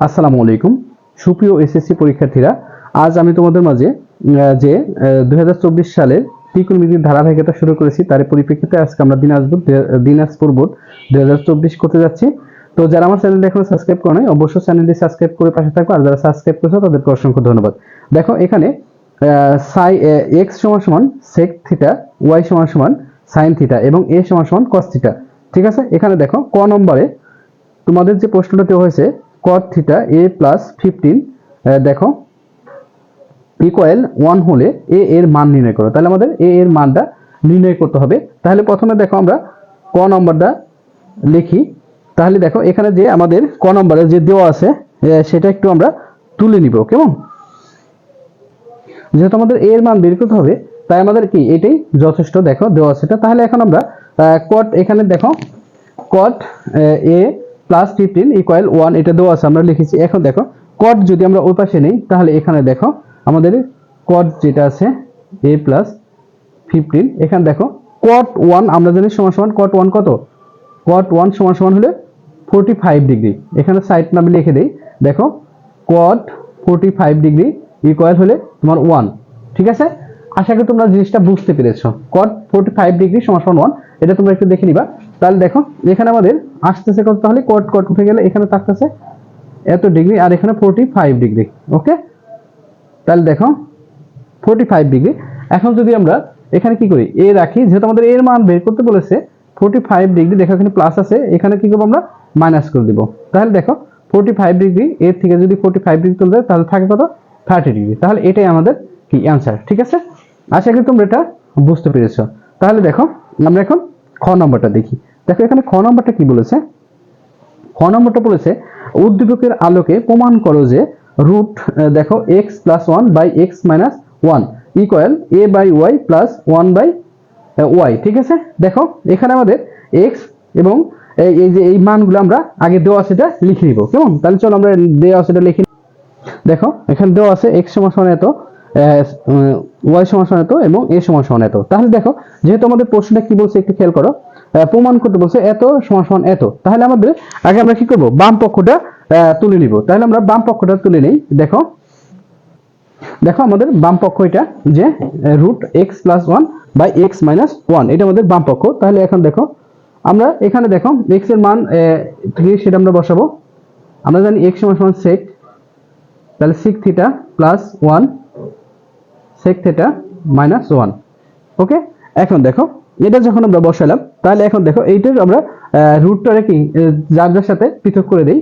আসসালামু আলাইকুম। সুপ্রিয় এসএসসি পরীক্ষার্থীরা, আজ আমি তোমাদের মাঝে যে দু হাজার চব্বিশ সালের ত্রিকোণমিতির ধারাবাহিকতা শুরু করেছি, তার পরিপ্রেক্ষিতে আজকে আমরা দিনাজপুর দিনাজপুর বোর্ড দু হাজার চব্বিশ করতে যাচ্ছি। তো যারা আমার চ্যানেলটি এখনও সাবস্ক্রাইব করে নাই, অবশ্যই চ্যানেলটি সাবস্ক্রাইব করে পাশে থাকো, আর যারা সাবস্ক্রাইব করেছ, তাদেরকে অসংখ্য ধন্যবাদ। দেখো, এখানে সাই এক্স সমান সমান সেক থিটা ওয়াই সমান সমান সাইন থিটা এবং এ সমান সমান কস থিটা ঠিক আছে? এখানে দেখো, ক নম্বরে তোমাদের যে প্রশ্নটা হয়েছে cot theta A plus fifteen দেখো ইকুয়াল ওয়ান হলে এ এর মান নির্ণয় করো। তাহলে আমাদের এ এর মানটা নির্ণয় করতে হবে। তাহলে প্রথমে দেখো আমরা ক নম্বরটা লিখি। তাহলে দেখো, এখানে যে আমাদের ক নম্বরে যে দেওয়া আছে সেটা একটু আমরা তুলে নিব, কেমন? যেহেতু আমাদের এর মান বের করতে হবে, তাই আমাদের কি, এটাই যথেষ্ট, দেখো, দেওয়া এটা। তাহলে এখন আমরা কট এখানে দেখো cot A plus fifteen equal one এটা দেওয়া আছে, আমরা লিখেছি। এখন দেখো কট যদি আমরা ওই পাশে নেই, তাহলে এখানে দেখো, আমাদের কট যেটা আছে এ প্লাস ফিফটিন এখানে দেখো কট ওয়ান আমরা জানি সমান সমান কট ওয়ান কত? কট ওয়ান সমান সমান হলে ফোরটি ফাইভ ডিগ্রি এখানে সাইড নামে লিখে দিই, দেখো cot forty five degree equal হলে তোমার ওয়ান ঠিক আছে? আশা করি তোমরা জিনিসটা বুঝতে পেরেছ। কট ফোরটি ফাইভ ডিগ্রি সমান সমান ওয়ান এটা তোমরা একটু দেখে নিবা। তাহলে দেখো এখানে আমাদের আসতেছে কত? তাহলে কট কট উঠে গেলে এখানে থাকতেছে এত ডিগ্রি আর এখানে ফোরটি ফাইভ ডিগ্রি ওকে তাহলে দেখো ফোরটি ফাইভ ডিগ্রি এখন যদি আমরা এখানে কি করি? এ রাখি যেহেতু আমাদের এর মান বের করতে বলেছে ফোরটি ফাইভ ডিগ্রি দেখো এখানে প্লাস আছে এখানে কি করব আমরা? মাইনাস করে দিব। তাহলে দেখো ফোরটি ফাইভ ডিগ্রি এর থেকে যদি ফোরটি ফাইভ ডিগ্রি তুলতে হয়, তাহলে থাকে কত? থার্টি ডিগ্রি তাহলে এটাই আমাদের কি অ্যান্সার ঠিক আছে? আশা করি তোমরা এটা বুঝতে পেরেছ। তাহলে দেখো আমরা এখন খ নম্বরটা দেখি। দেখো, এখানে খ নম্বরটা কি বলেছে? খ নম্বরটা বলেছে, উদ্দীপকের আলোকে প্রমাণ করো যে রুট দেখো x plus one by x minus one equal A by y plus one by y ঠিক আছে? দেখো, এখানে আমাদের এক্স এবং এই- যে এই মানগুলো আমরা আগে দেওয়া সেটা লিখে নিব। কেমন? তাহলে চলো আমরা দেওয়া সেটা লিখে। দেখো, এখানে দেওয়া আছে এক্স সমান এত ওয়াই সমান এত এবং এ সমান এত। তাহলে দেখো, যেহেতু আমাদের প্রশ্নটা কি বলছে একটু খেয়াল করো। প্রমাণ করতে বলছে এত সমান সমান এত। তাহলে আমাদের আগে আমরা কি করব? বাম পক্ষটা তুলে নিব। তাহলে আমরা বাম পক্ষটা তুলে নেই। দেখো দেখো আমাদের বাম পক্ষ এটা যে root x plus one by x minus one এটা আমাদের বাম পক্ষ। তাহলে এখন দেখো, আমরা এখানে দেখো এক্সের মান সেটা আমরা বসাবো? আমরা জানি এক্স সমান সমান সেক তাহলে sec theta plus one sec theta minus one okay এখন দেখো, এটা যখন আমরা বসালাম, তাহলে এখন দেখো এইটার আমরা রুটটা কি যার যার সাথে পৃথক করে দেই।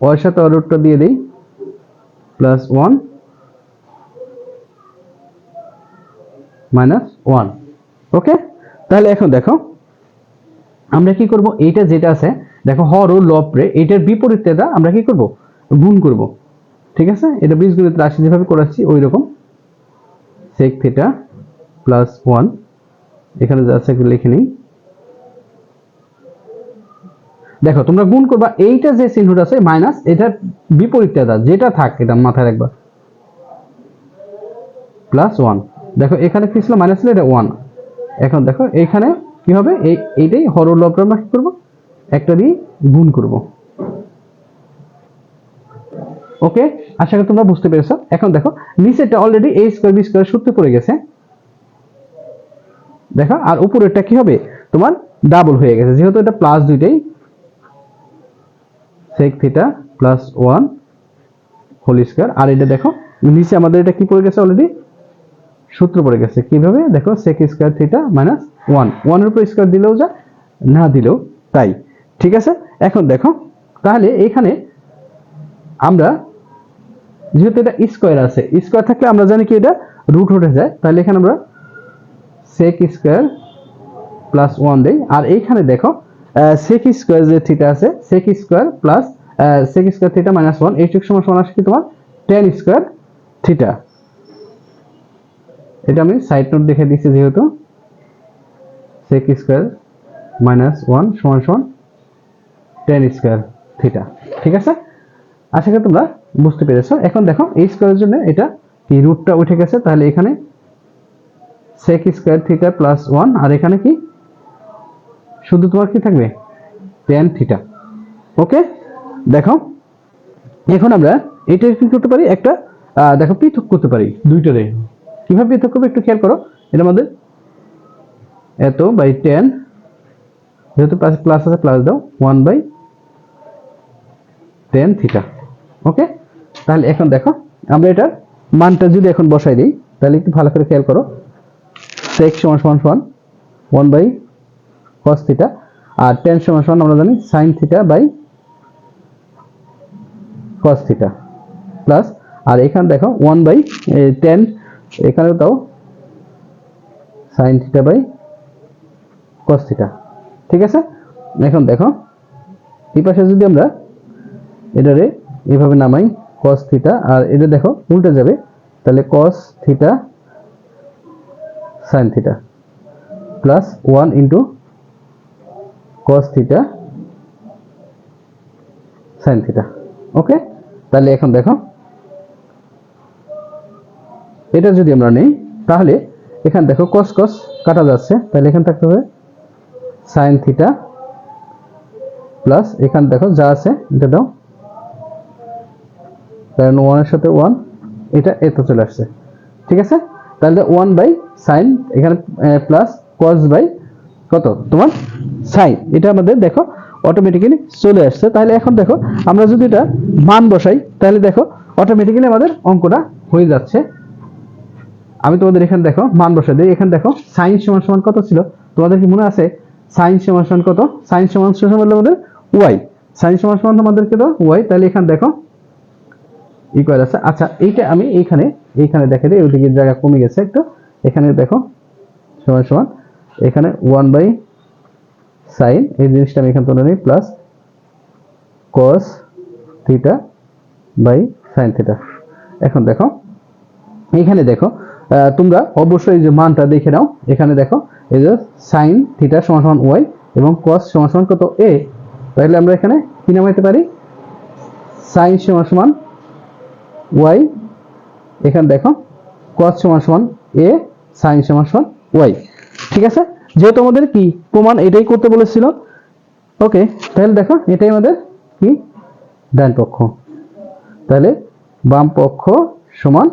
ওর সাথে রুটটা দিয়ে দেই। Plus one minus one okay তাহলে এখন দেখো, আমরা কি করব? এইটা যেটা আছে, দেখো, হর ও লব রে, এইটার বিপরীতটা আমরা কি করব? গুণ করব। ঠিক আছে? এটা বীজগণিত রাশি যেভাবে করাচ্ছি ওই রকম সেক থিটা প্লাস ওয়ান এখানে যা আছে একটু লিখে নিই। দেখো, তোমরা গুণ করবা, এইটা যে চিহ্নটা আছে মাইনাস এটার বিপরীতটা যেটা থাক, এটা মাথায় রাখবা। প্লাস ওয়ান দেখো, এখানে কি ছিল? মাইনাস ছিল, এটা ওয়ান এখন দেখো এখানে কি হবে? এই, এইটাই হরলবটা আমরা কি করব? একটা দিয়ে গুণ করব। ওকে? আশা করি তোমরা বুঝতে পেরেছ। এখন দেখো, নিচেরটা already A square B square সূত্রে পড়ে গেছে। দেখো, আর উপরেরটা কি হবে? তোমার ডাবল হয়ে গেছে। যেহেতু এটা প্লাস দুইটাই sec theta plus one whole square আর এটা দেখো, নিচে আমাদের এটা কি পড়ে গেছে অলরেডি সূত্র পড়ে গেছে। কীভাবে? দেখো sec square theta minus one ওয়ানের উপর স্কোয়ার দিলেও যা, না দিলেও তাই। ঠিক আছে? এখন দেখো, তাহলে এখানে আমরা যেহেতু এটা স্কোয়ার আছে স্কোয়ার থাকলে আমরা জানি কি এটা রুট উঠে যায়। তাহলে এখানে আমরা সেক স্কোয়ার প্লাস ওয়ান দেই। আর এইখানে দেখো সেক স্কোয়ার যে থিটা আছে sec square plus sec square theta minus one এইটুকু সমান সমান আসে কি তোমার? টেন স্কোয়ার থিটা এটা আমি সাইড নোট দেখে দিচ্ছি যেহেতু। সেক স্কোয়ার মাইনাস ওয়ান সমান সমান টেন স্কোয়ার থিটা ঠিক আছে? আশা করি তোমরা বুঝতে পেরেছ? এখন দেখো, এই স্কোয়ারের জন্য এটা কি রুটটা উঠে গেছে, তাহলে এখানে sec square theta plus one আর এখানে কি? শুধু তোমার কি থাকবে? টেন থিটা ওকে দেখো, এখন আমরা এটা কি করতে পারি? একটা দেখো পৃথক করতে পারি দুইটারে। কীভাবে পৃথক করব একটু খেয়াল করো। এটা আমাদের এত বাই টেন যেহেতু প্লাস আছে প্লাস দাও one by tan theta okay তাহলে এখন দেখো, আমরা এটার মানটা যদি এখন বসাই দিই, তাহলে একটু ভালো করে খেয়াল করো। সেক সমান সমান সমান ওয়ান বাই কস থিটা আর টেন সমান সমান আমরা জানি sin theta by cos theta plus আর এখানে দেখো ওয়ান বাই টেন এখানেও তাও sin theta by cos theta ঠিক আছে? এখন দেখো, এই পাশে যদি আমরা এটারে এভাবে নামাই কস থিটা আর এটা দেখো, উল্টে যাবে। তাহলে cos theta sin theta plus one into cos theta sin theta okay তাহলে এখন দেখো, এটা যদি আমরা নেই, তাহলে এখানে দেখো কস কস কাটা যাচ্ছে। তাহলে এখানে থাকতে হবে সাইন থিটা প্লাস এখানে দেখো যা আছে, এটা দাও। কারণ ওয়ানের সাথে ওয়ান এটা এত চলে আসছে। ঠিক আছে? তাহলে ওয়ান বাই সাইন এখানে প্লাস কস বাই কত? তোমার সাইন এটা আমাদের দেখো অটোমেটিক্যালি চলে আসছে। তাহলে এখন দেখো, আমরা যদি এটা মান বসাই, তাহলে দেখো অটোমেটিক্যালি আমাদের অঙ্কটা হয়ে যাচ্ছে। আমি তোমাদের এখানে দেখো, মান বসাই দিই। এখানে দেখো সাইন সমান সমান কত ছিল? তোমাদের কি মনে আছে? সাইন সমান সমান কত? সাইন সমান সমান আমাদের ওয়াই সাইন সমান সমান আমাদের কত? ওয়াই তাহলে এখানে দেখো ইকুয়াল আছে। আচ্ছা এইটা আমি এইখানে এইখানে দেখে দিই, ওইদিকে জায়গা কমে গেছে একটু। এখানে দেখো, সমান সমান, এখানে ওয়ান বাই সাইন এই জিনিসটা আমি এখানে তুলে নিই plus cos theta by sin theta এখন দেখো, এইখানে দেখো তোমরা অবশ্যই যে মানটা দেখে নাও, এখানে দেখো, এই যে সাইন থিটা সমান সমান ওয়াই এবং কস সমান সমান কত এ তাহলে আমরা এখানে কি নামাইতে পারি? সাইন সমান সমান ওয়াই এখানে দেখো কস সমান সমান এ সাইন সমান সমান ওয়াই ঠিক আছে? যেহেতু আমাদের কি প্রমাণ এটাই করতে বলেছিল ওকে তাহলে দেখো এটাই আমাদের কি? ডান পক্ষ তাহলে বাম পক্ষ সমান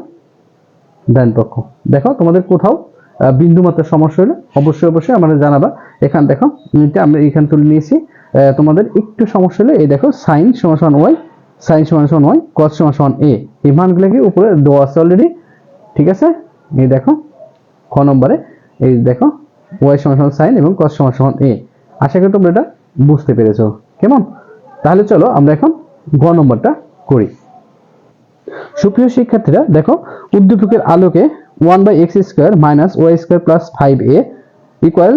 ডান পক্ষ দেখো তোমাদের কোথাও আহ, বিন্দু মাত্রার সমস্যা হলে অবশ্যই অবশ্যই আমাদের জানাবা এখান দেখো আমরা এখান তুলে নিয়েছি তোমাদের একটু সমস্যা হলে এই দেখো সাইন সমান ওয়াই সাইন সমান সমান ওয়াই কস সমান সমান এ। এই মানগুলোকে উপরে দেওয়া আছে অলরেডি ঠিক আছে? এই দেখো, খ নম্বরে, এই দেখো, ওয়াই সমান সমান সাইন এবং কস সমান সমান এ। আশা করি তোমরা এটা বুঝতে পেরেছ। কেমন? তাহলে চলো আমরা এখন গ নম্বরটা করি। সুপ্রিয় শিক্ষার্থীরা, দেখো, উদ্দীপকের আলোকে one by x square minus y square plus five A equal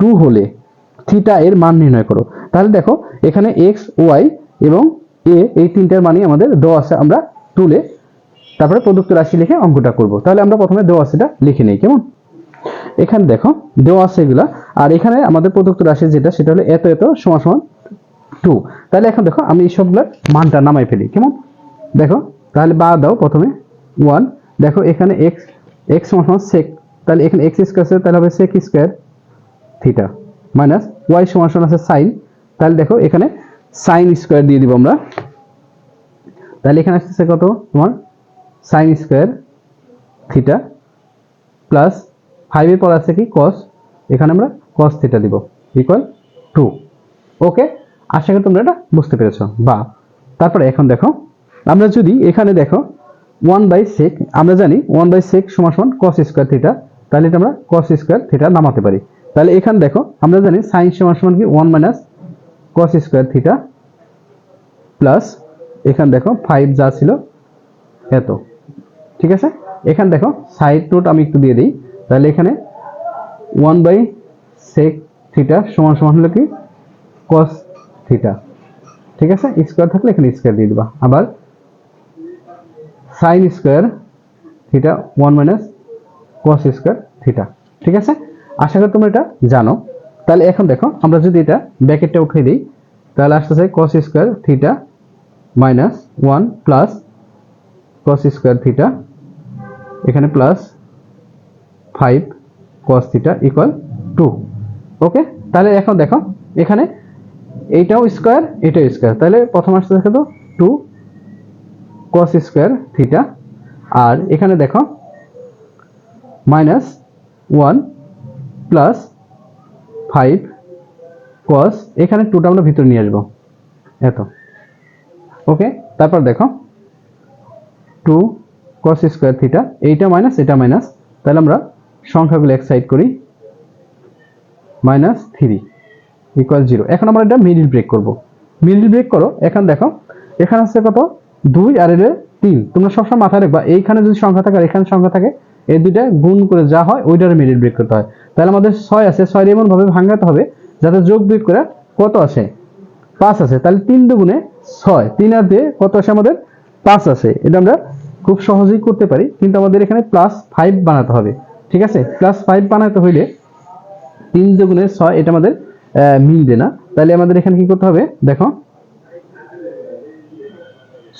two হলে থিটা এর মান নির্ণয় করো। তাহলে দেখো, এখানে এক্স ওয়াই এবং এ এই তিনটার মানই আমাদের দেওয়া আছে, আমরা তুলে তারপরে প্রদত্ত রাশি লিখে অঙ্কটা করব। তাহলে আমরা প্রথমে দেওয়া আছেটা লিখে নিই, কেমন? এখানে দেখো, দেওয়া আছে আর এখানে আমাদের প্রদত্ত রাশি যেটা, সেটা হলো এত এত সমান সমান টু তাহলে এখন দেখো, আমি সবগুলোর মানটা নামাই ফেলি, কেমন? দেখো, তাহলে বা দাও প্রথমে ওয়ান দেখো, এখানে এক্স এক্স সমান সমান সেক তাহলে এখানে এক্স স্কোয়ার আছে, তাহলে হবে sec square theta minus y সমান সমান আছে সাইন তাহলে দেখো, এখানে সাইন স্কোয়ার দিয়ে দিব আমরা। তাহলে এখানে আসতেছে কত? তোমার সাইন স্কোয়ার থিটা প্লাস ফাইভের পর আছে কি? কস এখানে আমরা কস থিটা দিব ইকুয়াল টু ওকে আশা করি তোমরা এটা বুঝতে পেরেছ। বা, তারপরে এখন দেখো, আমরা যদি এখানে দেখো ওয়ান বাই সেক আমরা জানি ওয়ান বাই সেক সমান সমান কস স্কোয়ার থিটা তাহলে এটা আমরা কস স্কোয়ার থিটা নামাতে পারি। তাহলে এখানে দেখো, আমরা জানি সাইন সমান সমান কি? One minus cos square theta plus এখানে দেখো ফাইভ যা ছিল এত, ঠিক আছে? এখানে দেখো সাইড নোট আমি একটু দিয়ে দিই, তাহলে এখানে ওয়ান বাই সেক থিটা সমান সমান হলো কি? কস থিটা ঠিক আছে? স্কোয়ার থাকলে এখানে স্কোয়ার দিয়ে দিবা। আবার sin square theta one minus cos square theta ঠিক আছে? আশা করি তোমরা এটা জানো। তাহলে এখন দেখো, আমরা যদি এটা ব্যাকেটটা উঠিয়ে দিই, তাহলে আসতেছে cos square theta minus one plus cos square theta এখানে plus five cos theta equal two okay তাহলে এখন দেখো, এখানে এইটাও স্কোয়ার এটাও স্কোয়ার তাহলে প্রথম আসতে দেখো তো টু কস স্কোয়ার থিটা আর এখানে দেখো minus one plus five, cos, এখানে টুটা আমরা ভিতরে নিয়ে আসব। এত। ওকে, তারপর দেখো। টু কস স্কোয়ার থিটা এইটা মাইনাস এটা মাইনাস তাহলে আমরা সংখ্যাগুলো এক সাইড করি। মাইনাস থ্রি ইকুয়াল জিরো এখন আমরা এটা মিডিল ব্রেক করব। মিডিল ব্রেক করো, এখন দেখো, এখানে আছে কত? দুই আর এর তিন। তোমরা সবসময় মাথায় রাখবা, এইখানে যদি সংখ্যা থাকে আর এখানে সংখ্যা থাকে, এই দুইটা গুণ করে যা হয় ওইটার মিডিল ব্রেক করতে হয়। তাহলে আমাদের ছয় আছে ছয় এমন ভাবে ভাঙাতে হবে, যাতে যোগ ব্রেক করে কত আসে? পাঁচ আছে। তাহলে তিন দুগুণে ছয়। তিন আর দিয়ে কত আসে আমাদের? পাঁচ আছে এটা আমরা খুব সহজেই করতে পারি, কিন্তু আমাদের এখানে প্লাস ফাইভ বানাতে হবে। ঠিক আছে? প্লাস ফাইভ বানাতে হইলে তিন দুগুণে ছয়, এটা আমাদের মিলবে না। তাহলে আমাদের এখানে কি করতে হবে? দেখো।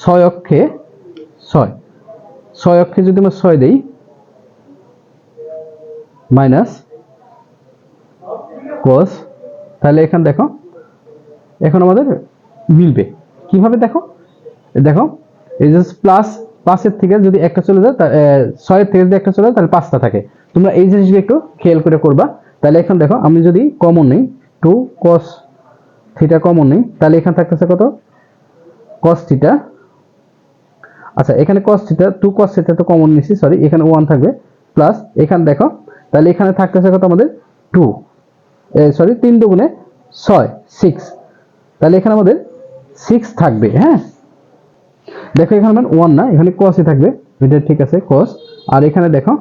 ছয় অক্ষে ছয়। ছয় অক্ষে যদি আমরা ছয় দেই মাইনাস কস তাহলে এখানে দেখো, এখন আমাদের মিলবে। কীভাবে দেখো? দেখো, এই যে প্লাস পাঁচের থেকে যদি একটা চলে যায় ছয়ের থেকে যদি একটা চলে যায়, তাহলে পাঁচটা থাকে। তোমরা এই জিনিসগুলো একটু খেয়াল করে করবা। তাহলে এখন দেখো, আমি যদি কমন নেই টু কস থিটা কমন নেই, তাহলে এখানে থাকতেছে কত? কস থিটা আচ্ছা এখানে cos theta two cos theta তো কমন নিছি সরি এখানে ওয়ান থাকবে প্লাস এখানে দেখো, তাহলে এখানে থাকতেছে কত আমাদের? টু সরি তিন দুগুণে ছয় সিক্স তাহলে এখানে আমাদের সিক্স থাকবে হ্যাঁ? দেখো এখানে মানে ওয়ান না, এখানে কসই থাকবে এটা ঠিক আছে কস আর এখানে দেখো,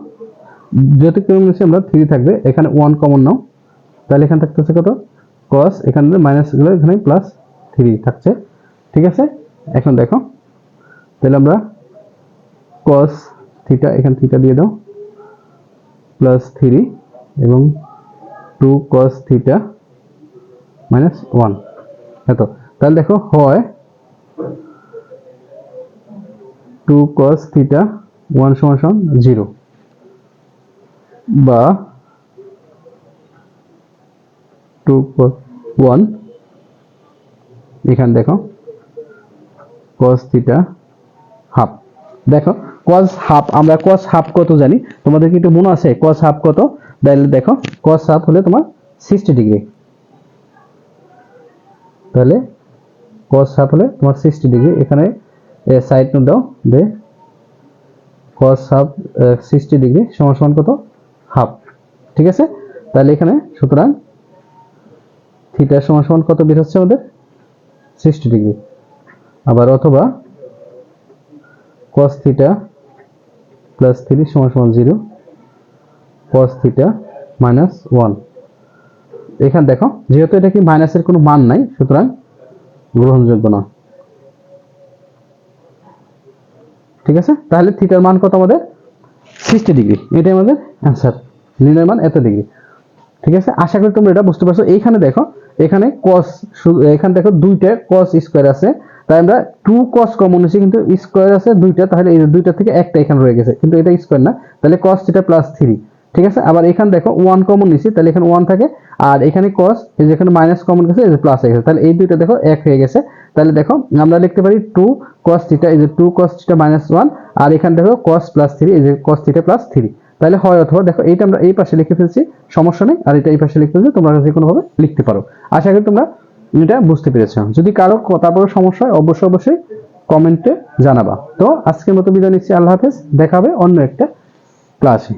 যেহেতু নিচ্ছি আমরা থ্রি থাকবে, এখানে ওয়ান কমন নাও। তাহলে এখানে থাকতেছে কত? কস এখানে মাইনাসগুলো এখানে প্লাস থ্রি থাকছে। ঠিক আছে? এখন দেখো, তাহলে আমরা কস থিটা এখানে থিটা দিয়ে দাও প্লাস থ্রি এবং two cos theta minus one এত। তাহলে দেখো হয় টু কস থিটা ওয়ান সমান সমান জিরো বা টু ওয়ান এখানে দেখো কস থিটা হাফ দেখো কস হাফ আমরা কস হাফ কত জানি? তোমাদের কি একটু মনে আছে? কস হাফ কত? তাহলে দেখো কস হাফ হলে তোমার সিক্সটি ডিগ্রি তাহলে কস হাফ হলে তোমার সিক্সটি ডিগ্রি এখানে সাইড নোট দাও দে কস হাফ সিক্সটি ডিগ্রি সমান সমান কত? হাফ ঠিক আছে? তাহলে এখানে সুতরাং থিটার সমান সমান কত বের হচ্ছে আমাদের? সিক্সটি ডিগ্রি আবার অথবা cos থিটা প্লাস থ্রি সমান সমান zero cos theta minus one এখানে দেখো, যেহেতু এটা কি মাইনাসের কোনো মান নাই, সুতরাং গ্রহণযোগ্য না ঠিক আছে? তাহলে থিটার মান কত আমাদের? সিক্সটি ডিগ্রি এটাই আমাদের অ্যান্সার নির্ণয় মান এত ডিগ্রি ঠিক আছে? আশা করি তোমরা এটা বুঝতে পারছ। এইখানে দেখো, এখানে শুধু- এখানে দেখো দুইটা cos স্কোয়ার আছে। তাই আমরা টু cos কমন নিয়েছি কিন্তু স্কোয়ার আছে দুইটা। তাহলে এই দুইটা থেকে একটা এখানে রয়ে গেছে। কিন্তু এটা স্কোয়ার না। তাহলে cos থিটা প্লাস থ্রি ঠিক আছে? আবার এখানে দেখো ওয়ান কমন নিছি, তাহলে এখানে ওয়ান থাকে। আর এখানে cos, এই যেখানে মাইনাস কমন গেছে, এই যে প্লাস হয়ে গেছে। তাহলে এই দুইটা দেখো, এক হয়ে গেছে। তাহলে দেখো, আমরা লিখতে পারি টু cos থিটা এই যে two cos theta minus one আর এখানে দেখো, cos প্লাস থ্রি এই যে cos থিটা প্লাস থ্রি তাহলে হয় অথবা দেখো, এইটা আমরা এই পাশে লিখে ফেলছি, সমস্যা নেই। আর এটা এই পাশে লিখে ফেলছি, তোমরা যে কোনোভাবে লিখতে পারো। আশা করি তোমরা এটা বুঝতে পেরেছ। যদি কারও তারপরে সমস্যা হয় অবশ্যই অবশ্যই কমেন্টে জানাবা। তো আজকের মতো বিদায় নিচ্ছি, আল্লাহ হাফেজ। দেখা হবে অন্য একটা ক্লাসে